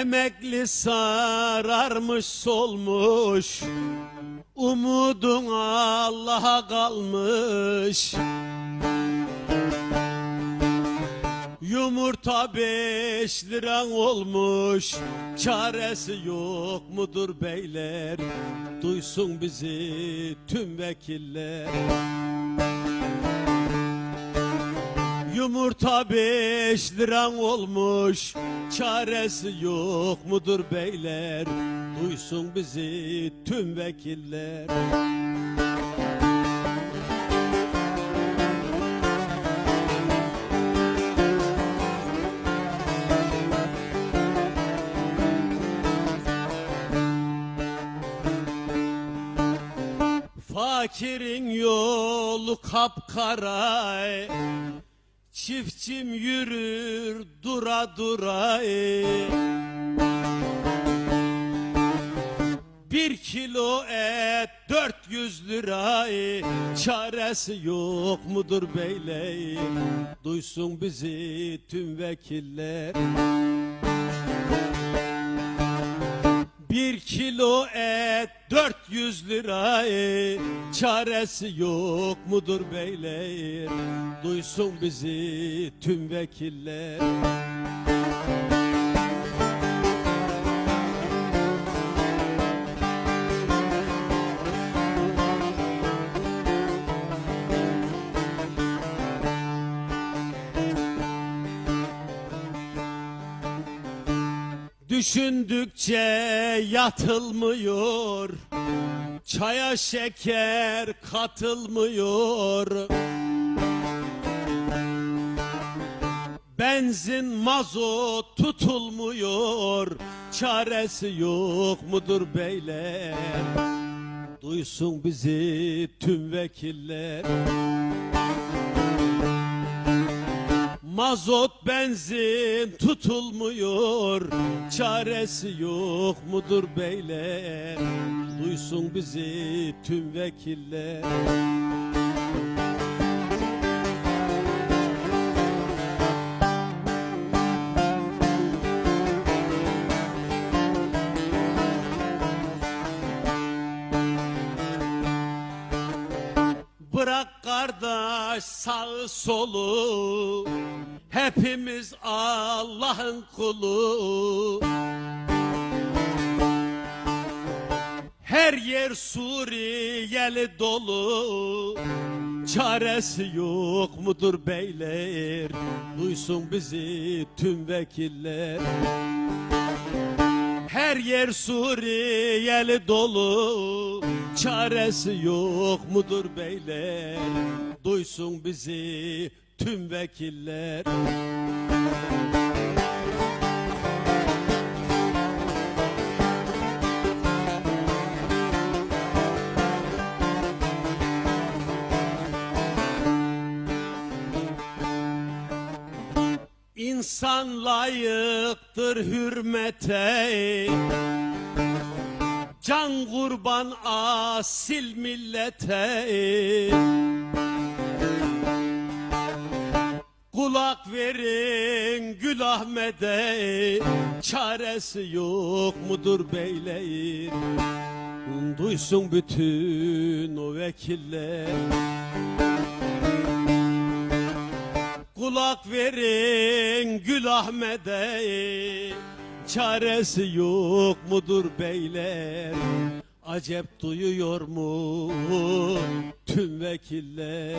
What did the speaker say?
Emekli sararmış solmuş. Umudun Allah'a kalmış. Yumurta beş liran olmuş. Çaresi yok mudur beyler? Duysun bizi tüm vekiller Yumurta beş liran olmuş. Çaresi yok mudur beyler? Duysun bizi tüm vekiller. Fakirin yolu kapkara Çiftçim yürür dura dura Bir kilo et 400 lira Çaresi yok mudur beyler? Duysun bizi tüm vekiller Bir kilo et 400 lira Çaresi yok mudur beyler? Duysun bizi tüm vekiller Düşündükçe yatılmıyor. Çaya şeker katılmıyor. Benzin mazot tutulmuyor. Çaresi yok mudur beyler? Duysun bizi tüm vekiller Mazot benzin tutulmuyor. Çaresi yok mudur beyler? Duysun bizi tüm vekiller Bırak kardeş sağı solu. Hepimiz Allah'ın kulu. Her yer Suriyeli dolu. Çaresi yok mudur beyler? Duysun bizi tüm vekiller her yer Suriyeli dolu. Çaresi yok mudur beyler? Duysun bizi tüm vekiller İnsan layıktır hürmete. Can kurban asil millete. Kulak verin Gül Ahmet'e. Çaresi yok mudur beyler Duysun bütün o vekiller Kulak verin Gül Ahmet'e. Çaresi yok mudur beyler? Acep duyuyor mu tüm vekiller